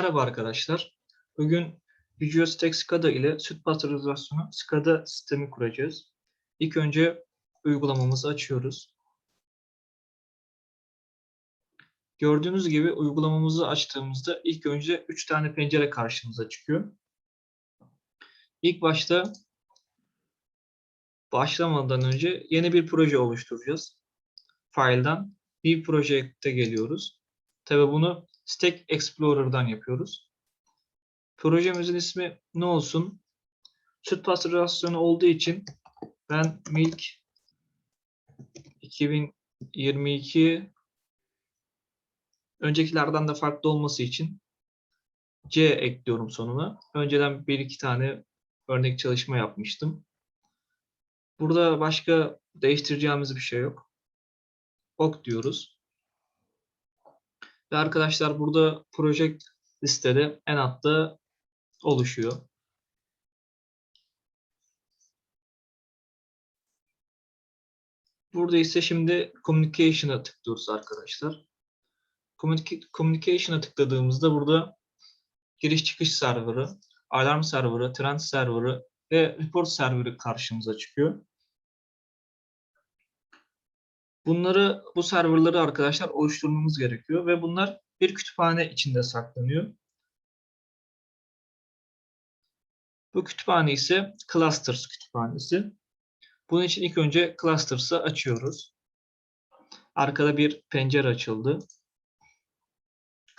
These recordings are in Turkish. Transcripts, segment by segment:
Merhaba arkadaşlar. Bugün Visual Stack SCADA ile süt pastörizasyonu SCADA sistemi kuracağız. İlk önce uygulamamızı açıyoruz. Gördüğünüz gibi uygulamamızı açtığımızda ilk önce 3 tane pencere karşımıza çıkıyor. İlk başta başlamadan önce yeni bir proje oluşturacağız. File'dan New Project'e geliyoruz. Tabi bunu Stack Explorer'dan yapıyoruz. Projemizin ismi ne olsun? Süt pastörizasyonu olduğu için ben Milk 2022 öncekilerden de farklı olması için C ekliyorum sonuna. Önceden bir iki tane örnek çalışma yapmıştım. Burada başka değiştireceğimiz bir şey yok. Ok diyoruz. Ve arkadaşlar burada project listede en altta oluşuyor. Burada ise şimdi Communication'a tıklıyoruz arkadaşlar. Communication'a tıkladığımızda burada giriş çıkış serverı, alarm serverı, trend serverı ve report serverı karşımıza çıkıyor. Bunları, bu serverları arkadaşlar oluşturmamız gerekiyor ve bunlar bir kütüphane içinde saklanıyor. Bu kütüphane ise Clusters kütüphanesi. Bunun için ilk önce Clusters'ı açıyoruz. Arkada bir pencere açıldı.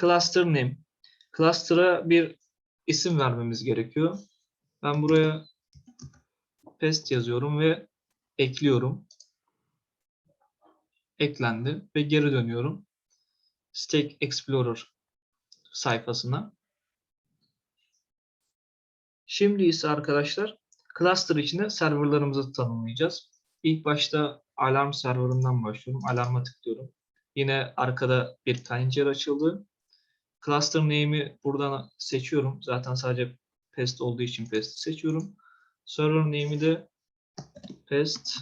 Cluster name. Cluster'a bir isim vermemiz gerekiyor. Ben buraya pest yazıyorum ve ekliyorum eklendi ve geri dönüyorum. Stack Explorer sayfasına. Şimdi ise arkadaşlar cluster içinde serverlarımızı tanımlayacağız. İlk başta alarm serverından başlıyorum. Alarma tıklıyorum. Yine arkada bir pencere açıldı. Cluster name'i buradan seçiyorum. Zaten sadece pest olduğu için pest'i seçiyorum. Server name'i de pest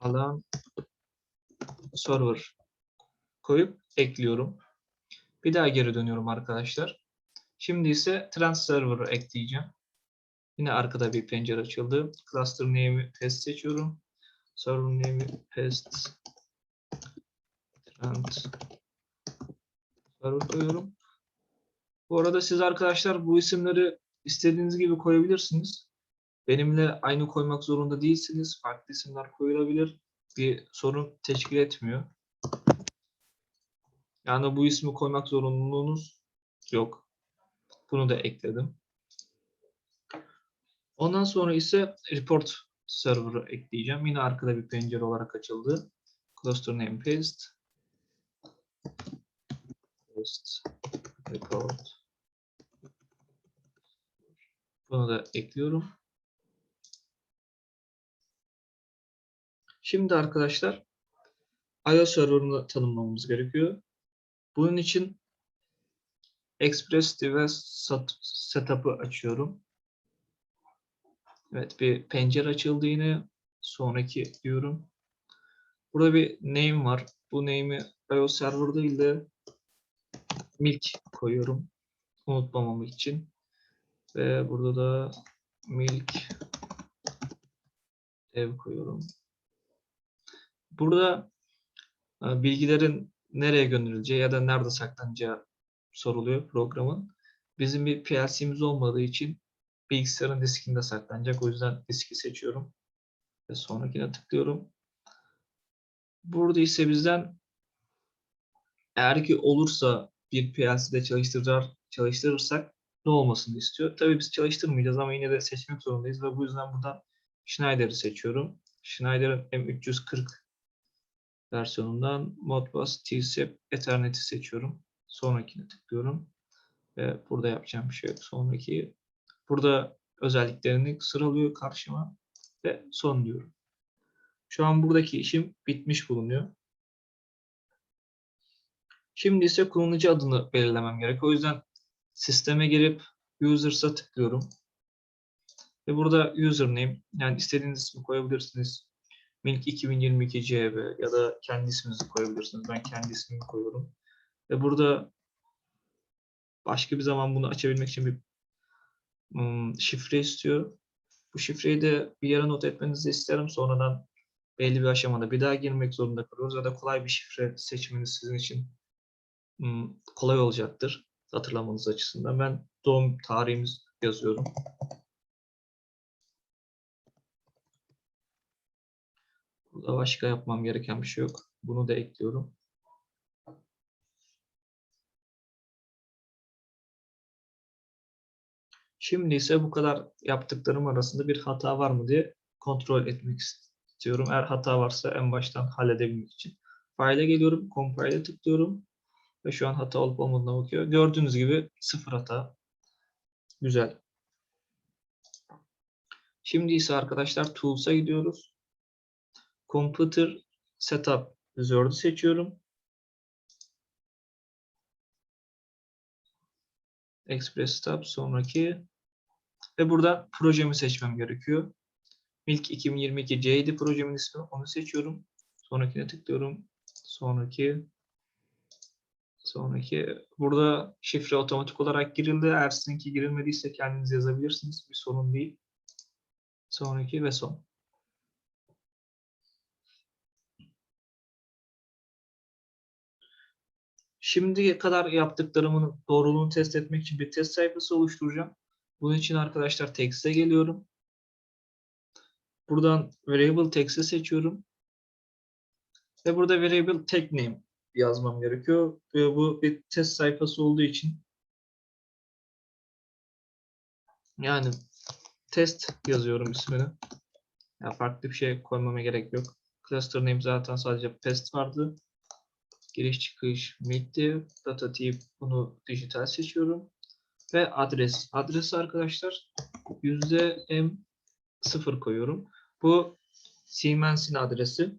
alan server koyup ekliyorum. Bir daha geri dönüyorum arkadaşlar. Şimdi ise trend server'ı ekleyeceğim. Yine arkada bir pencere açıldı. Cluster name'i pest seçiyorum. Server name'i pest trend server koyuyorum. Bu arada siz arkadaşlar bu isimleri istediğiniz gibi koyabilirsiniz. Benimle aynı koymak zorunda değilsiniz. Farklı isimler koyulabilir. Bir sorun teşkil etmiyor. Yani bu ismi koymak zorunluluğunuz yok. Bunu da ekledim. Ondan sonra ise report server'ı ekleyeceğim. Yine arkada bir pencere olarak açıldı. Cluster name paste. Paste. Report. Bunu da ekliyorum. Şimdi arkadaşlar IO server'ını tanımlamamız gerekiyor. Bunun için Express Device Setup'ı açıyorum. Evet bir pencere açıldı yine. Sonraki diyorum. Burada bir name var. Bu name'i IO server değil de milk koyuyorum. Unutmamam için. Ve burada da milk ev koyuyorum. Burada e, bilgilerin nereye gönderileceği ya da nerede saklanacağı soruluyor programın. Bizim bir PLC'miz olmadığı için bilgisayarın diskinde saklanacak. O yüzden diski seçiyorum. Ve sonrakine tıklıyorum. Burada ise bizden eğer ki olursa bir PLC'de çalıştırır, çalıştırırsak ne olmasını istiyor. Tabii biz çalıştırmayacağız ama yine de seçmek zorundayız ve bu yüzden buradan Schneider'i seçiyorum. Schneider'ın M340 versiyonundan Modbus TCP Ethernet'i seçiyorum. Sonrakine tıklıyorum. Ve burada yapacağım bir şey yok. Sonraki burada özelliklerini sıralıyor karşıma ve son diyorum. Şu an buradaki işim bitmiş bulunuyor. Şimdi ise kullanıcı adını belirlemem gerek. O yüzden sisteme girip users'a tıklıyorum. Ve burada username yani istediğiniz ismi koyabilirsiniz. Milk 2022 CB ya da kendi isminizi koyabilirsiniz. Ben kendi ismimi koyuyorum. Ve burada başka bir zaman bunu açabilmek için bir ım, şifre istiyor. Bu şifreyi de bir yere not etmenizi isterim. Sonradan belli bir aşamada bir daha girmek zorunda kalıyoruz ya da kolay bir şifre seçmeniz sizin için ım, kolay olacaktır hatırlamanız açısından. Ben doğum tarihimiz yazıyorum. Başka yapmam gereken bir şey yok. Bunu da ekliyorum. Şimdi ise bu kadar yaptıklarım arasında bir hata var mı diye kontrol etmek istiyorum. Eğer hata varsa en baştan halledebilmek için. File'e geliyorum, compile'e tıklıyorum ve şu an hata olup olmadığına bakıyor. Gördüğünüz gibi sıfır hata. Güzel. Şimdi ise arkadaşlar Tools'a gidiyoruz. Computer Setup Wizard'ı seçiyorum. Express Tab sonraki ve burada projemi seçmem gerekiyor. Milk 2022 C'ydi projemin ismi. Onu seçiyorum. Sonrakine tıklıyorum. Sonraki sonraki burada şifre otomatik olarak girildi. Eğer sizinki girilmediyse kendiniz yazabilirsiniz. Bir sorun değil. Sonraki ve son. Şimdiye kadar yaptıklarımın doğruluğunu test etmek için bir test sayfası oluşturacağım. Bunun için arkadaşlar text'e geliyorum. Buradan variable text'i seçiyorum. Ve burada variable tag name yazmam gerekiyor. Bu bir test sayfası olduğu için yani test yazıyorum ismini. Ya farklı bir şey koymama gerek yok. Cluster name zaten sadece test vardı. Giriş çıkış mid'di. Data tip bunu dijital seçiyorum. Ve adres. Adresi arkadaşlar yüzde m 0 koyuyorum. Bu Siemens'in adresi.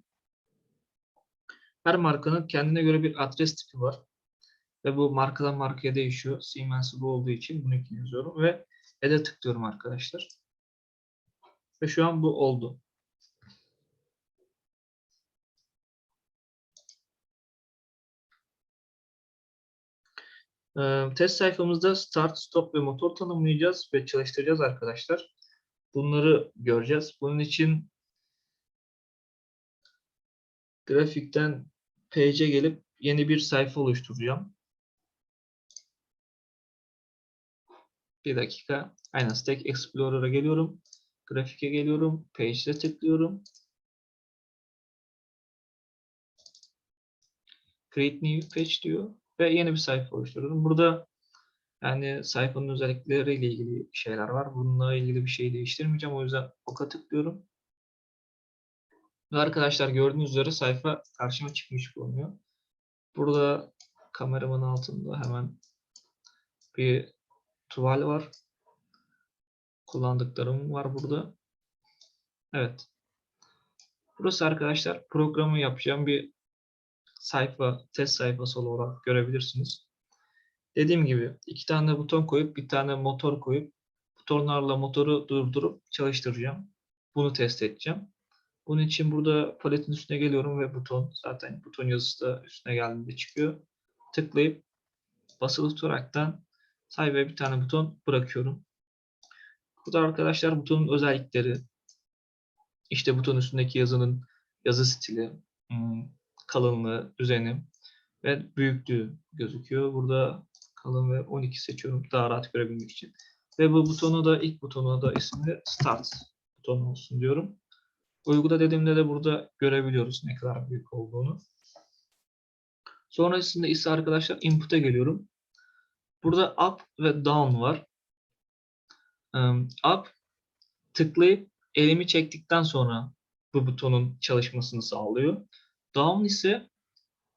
Her markanın kendine göre bir adres tipi var. Ve bu markadan markaya değişiyor. Siemens'i bu olduğu için bunu yazıyorum ve Add'e tıklıyorum arkadaşlar. Ve şu an bu oldu. Test sayfamızda start, stop ve motor tanımlayacağız ve çalıştıracağız arkadaşlar. Bunları göreceğiz. Bunun için grafikten page'e gelip yeni bir sayfa oluşturacağım. Bir dakika. Aynen Stack Explorer'a geliyorum. Grafike geliyorum. Page'e tıklıyorum. Create New Page diyor. Ve yeni bir sayfa oluşturuyorum. Burada yani sayfanın özellikleriyle ilgili şeyler var. Bununla ilgili bir şey değiştirmeyeceğim. O yüzden oka tıklıyorum. Ve arkadaşlar gördüğünüz üzere sayfa karşıma çıkmış bulunuyor. Burada kameramın altında hemen bir tuval var. Kullandıklarım var burada. Evet. Burası arkadaşlar programı yapacağım bir sayfa, test sayfası olarak görebilirsiniz. Dediğim gibi iki tane buton koyup bir tane motor koyup butonlarla motoru durdurup çalıştıracağım. Bunu test edeceğim. Bunun için burada paletin üstüne geliyorum ve buton zaten buton yazısı da üstüne geldiğinde çıkıyor. Tıklayıp basılı tutaraktan sayfaya bir tane buton bırakıyorum. Burada arkadaşlar butonun özellikleri işte buton üstündeki yazının yazı stili, hmm, kalınlığı, düzeni ve büyüklüğü gözüküyor. Burada kalın ve 12 seçiyorum daha rahat görebilmek için. Ve bu butonu da ilk butonu da ismini Start butonu olsun diyorum. Uygula dediğimde de burada görebiliyoruz ne kadar büyük olduğunu. Sonrasında ise arkadaşlar input'a geliyorum. Burada up ve down var. Up tıklayıp elimi çektikten sonra bu butonun çalışmasını sağlıyor. Down ise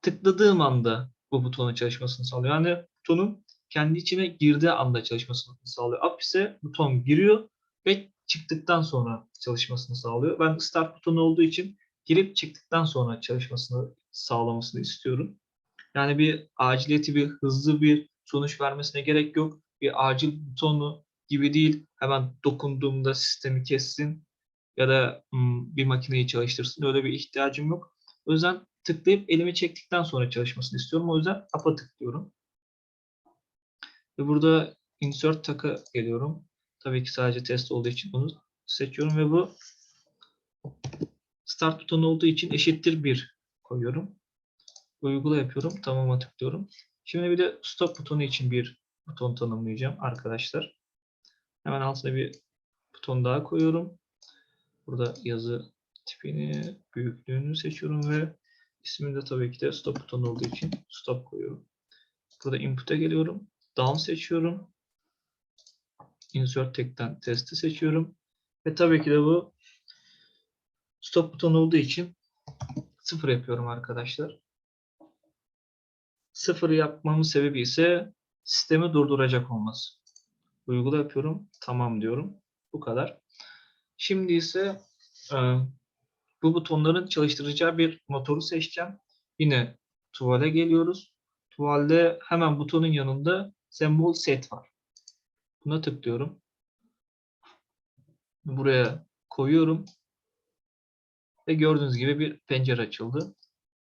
tıkladığım anda bu butonun çalışmasını sağlıyor. Yani butonun kendi içine girdiği anda çalışmasını sağlıyor. Up ise buton giriyor ve çıktıktan sonra çalışmasını sağlıyor. Ben start butonu olduğu için girip çıktıktan sonra çalışmasını sağlamasını istiyorum. Yani bir aciliyeti, bir hızlı bir sonuç vermesine gerek yok. Bir acil butonu gibi değil. Hemen dokunduğumda sistemi kessin ya da bir makineyi çalıştırsın. Öyle bir ihtiyacım yok. O yüzden tıklayıp elimi çektikten sonra çalışmasını istiyorum. O yüzden AP'a tıklıyorum. Ve burada insert taka geliyorum. Tabii ki sadece test olduğu için bunu seçiyorum ve bu start butonu olduğu için eşittir 1 koyuyorum. Uygula yapıyorum. Tamam'a tıklıyorum. Şimdi bir de stop butonu için bir buton tanımlayacağım arkadaşlar. Hemen altına bir buton daha koyuyorum. Burada yazı tipini, büyüklüğünü seçiyorum ve ismini de tabii ki de stop butonu olduğu için stop koyuyorum. Burada input'a geliyorum. Down seçiyorum. Insert tekten testi seçiyorum. Ve tabii ki de bu stop butonu olduğu için sıfır yapıyorum arkadaşlar. Sıfır yapmamın sebebi ise sistemi durduracak olması. Uygula yapıyorum. Tamam diyorum. Bu kadar. Şimdi ise bu butonların çalıştıracağı bir motoru seçeceğim. Yine tuvale geliyoruz. Tuvalde hemen butonun yanında sembol set var. Buna tıklıyorum. Buraya koyuyorum. Ve gördüğünüz gibi bir pencere açıldı.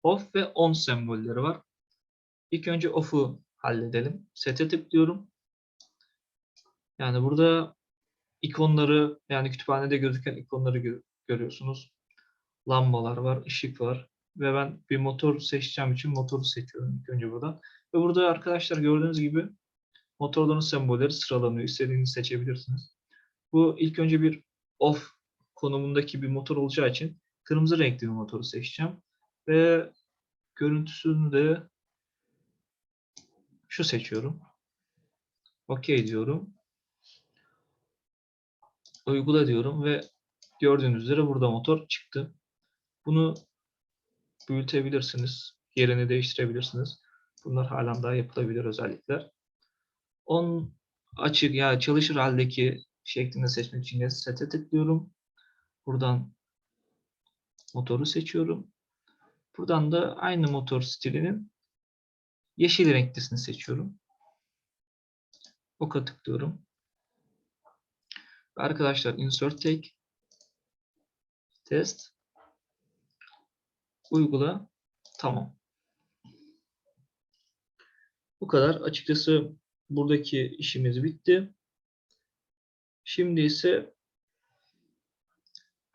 Off ve on sembolleri var. İlk önce off'u halledelim. Set'e tıklıyorum. Yani burada ikonları yani kütüphanede gözüken ikonları gö- görüyorsunuz. Lambalar var, ışık var. Ve ben bir motor seçeceğim için motoru seçiyorum ilk önce burada. Ve burada arkadaşlar gördüğünüz gibi motorların sembolleri sıralanıyor. İstediğinizi seçebilirsiniz. Bu ilk önce bir off konumundaki bir motor olacağı için kırmızı renkli bir motoru seçeceğim. Ve görüntüsünü de şu seçiyorum. OK diyorum. Uygula diyorum ve gördüğünüz üzere burada motor çıktı. Bunu büyütebilirsiniz. Yerini değiştirebilirsiniz. Bunlar halen daha yapılabilir özellikler. On açık ya çalışır haldeki şeklinde seçmek için sete tıklıyorum. Buradan motoru seçiyorum. Buradan da aynı motor stilinin yeşil renklisini seçiyorum. Oka tıklıyorum. Arkadaşlar insert take test uygula tamam. Bu kadar. Açıkçası buradaki işimiz bitti. Şimdi ise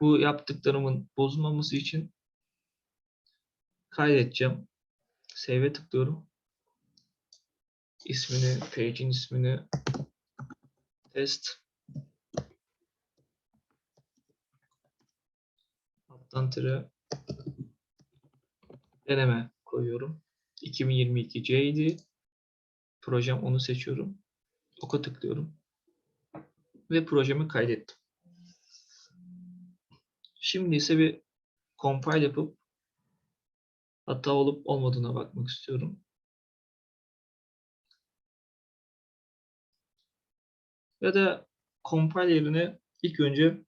bu yaptıklarımın bozulmaması için kaydedeceğim. Save'e tıklıyorum. İsmini, page'in ismini test alttan tire deneme koyuyorum. 2022 C'ydi. Projem onu seçiyorum. Oka tıklıyorum. Ve projemi kaydettim. Şimdi ise bir compile yapıp hata olup olmadığına bakmak istiyorum. Ya da compile yerine ilk önce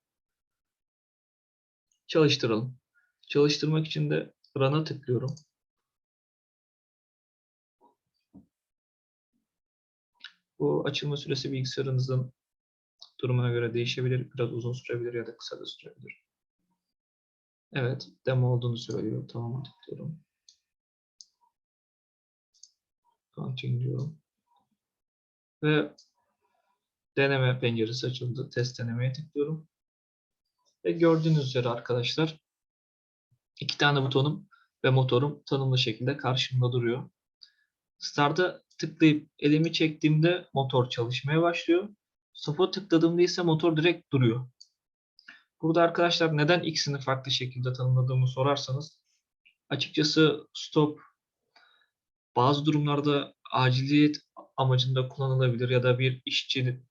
çalıştıralım. Çalıştırmak için de run'a tıklıyorum. Bu açılma süresi bilgisayarınızın durumuna göre değişebilir. Biraz uzun sürebilir ya da kısa da sürebilir. Evet, demo olduğunu söylüyor. Tamam tıklıyorum. Continue. Ve deneme penceresi açıldı. Test denemeye tıklıyorum. Ve gördüğünüz üzere arkadaşlar iki tane butonum ve motorum tanımlı şekilde karşımda duruyor. Start'a tıklayıp elimi çektiğimde motor çalışmaya başlıyor. Stop'a tıkladığımda ise motor direkt duruyor. Burada arkadaşlar neden ikisini farklı şekilde tanımladığımı sorarsanız açıkçası stop bazı durumlarda aciliyet amacında kullanılabilir ya da bir işçi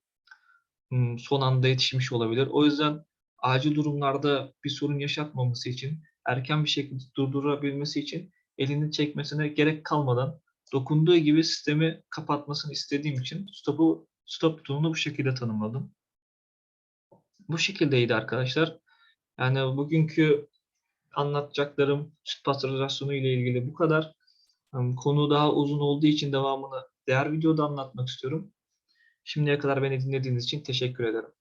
hmm, son anda yetişmiş olabilir. O yüzden acil durumlarda bir sorun yaşatmaması için erken bir şekilde durdurabilmesi için elini çekmesine gerek kalmadan dokunduğu gibi sistemi kapatmasını istediğim için stop'u stop butonunu bu şekilde tanımladım. Bu şekildeydi arkadaşlar. Yani bugünkü anlatacaklarım süt pastörizasyonu ile ilgili bu kadar. Konu daha uzun olduğu için devamını diğer videoda anlatmak istiyorum. Şimdiye kadar beni dinlediğiniz için teşekkür ederim.